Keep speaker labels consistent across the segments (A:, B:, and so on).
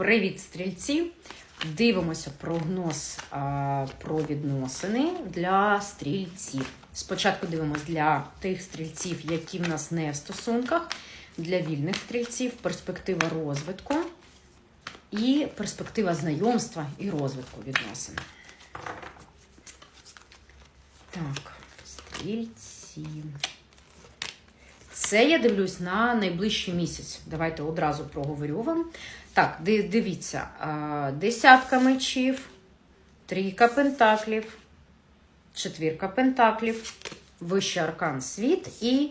A: Привіт, стрільці! Дивимося прогноз а, про відносини для стрільців. Спочатку дивимося для тих стрільців, які в нас не в стосунках, для вільних стрільців, перспектива розвитку і перспектива знайомства і розвитку відносин. Так, стрільці. Це я дивлюсь на найближчий місяць. Давайте одразу проговорю вам. Так, дивіться, десятка мечів, трійка пентаклів, четвірка пентаклів, вищий аркан світ і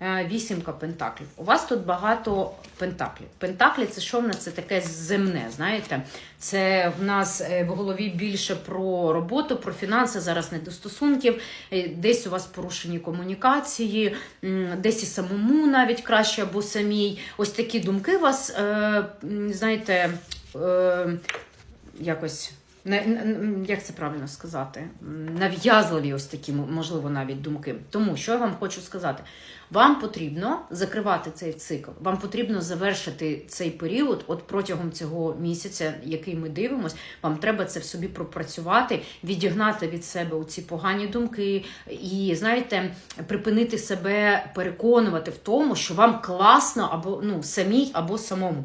A: вісімка пентаклів. У вас тут багато пентаклів. Пентаклі це що в нас? Це таке земне, знаєте? Це в нас е, в голові більше про роботу, про фінанси, зараз не до стосунків, е, десь у вас порушені комунікації, десь і самому навіть краще або самій. Ось такі думки вас, е, знаєте, е, якось. Не, як це правильно сказати? Нав'язливі ось такі, можливо, навіть думки. Тому що я вам хочу сказати: вам потрібно закривати цей цикл, вам потрібно завершити цей період, от протягом цього місяця, який ми дивимося, вам треба це в собі пропрацювати, відігнати від себе ці погані думки і, знаєте, припинити себе переконувати в тому, що вам класно або ну самій, або самому.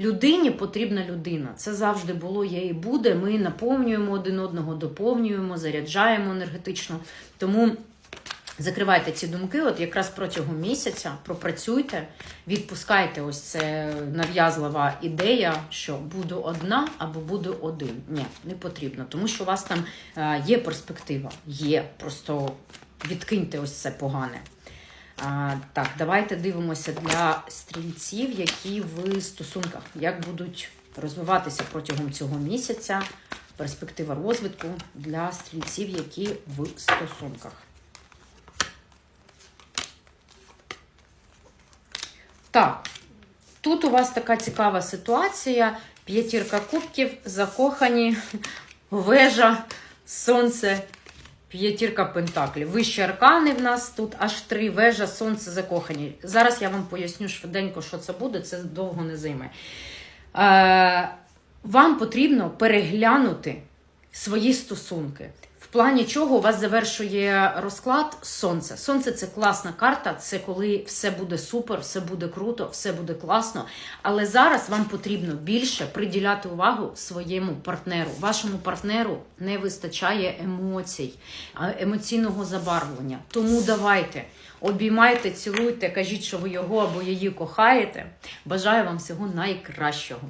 A: Людині потрібна людина. Це завжди було, є і буде. Ми наповнюємо один одного, доповнюємо, заряджаємо енергетично. Тому закривайте ці думки, от якраз протягом місяця пропрацюйте, відпускайте ось це нав'язлива ідея, що буду одна або буду один. Ні, не потрібно, тому що у вас там е, є перспектива, є. Просто відкиньте ось це погане. А, так, давайте дивимося для стрільців, які в стосунках, як будуть розвиватися протягом цього місяця перспектива розвитку для стрільців, які в стосунках. Так, тут у вас така цікава ситуація. П'ятірка кубків, закохані, вежа, сонце, п'ятірка пентаклів. Вищі аркани в нас тут аж три вежа, сонце, закохані. Зараз я вам поясню швиденько, що це буде, це довго не займе. Е, вам потрібно переглянути свої стосунки. В плані чого у вас завершує розклад сонце. Сонце це класна карта, це коли все буде супер, все буде круто, все буде класно. Але зараз вам потрібно більше приділяти увагу своєму партнеру. Вашому партнеру не вистачає емоцій, емоційного забарвлення. Тому давайте. Обіймайте, цілуйте, кажіть, що ви його або її кохаєте. Бажаю вам всього найкращого.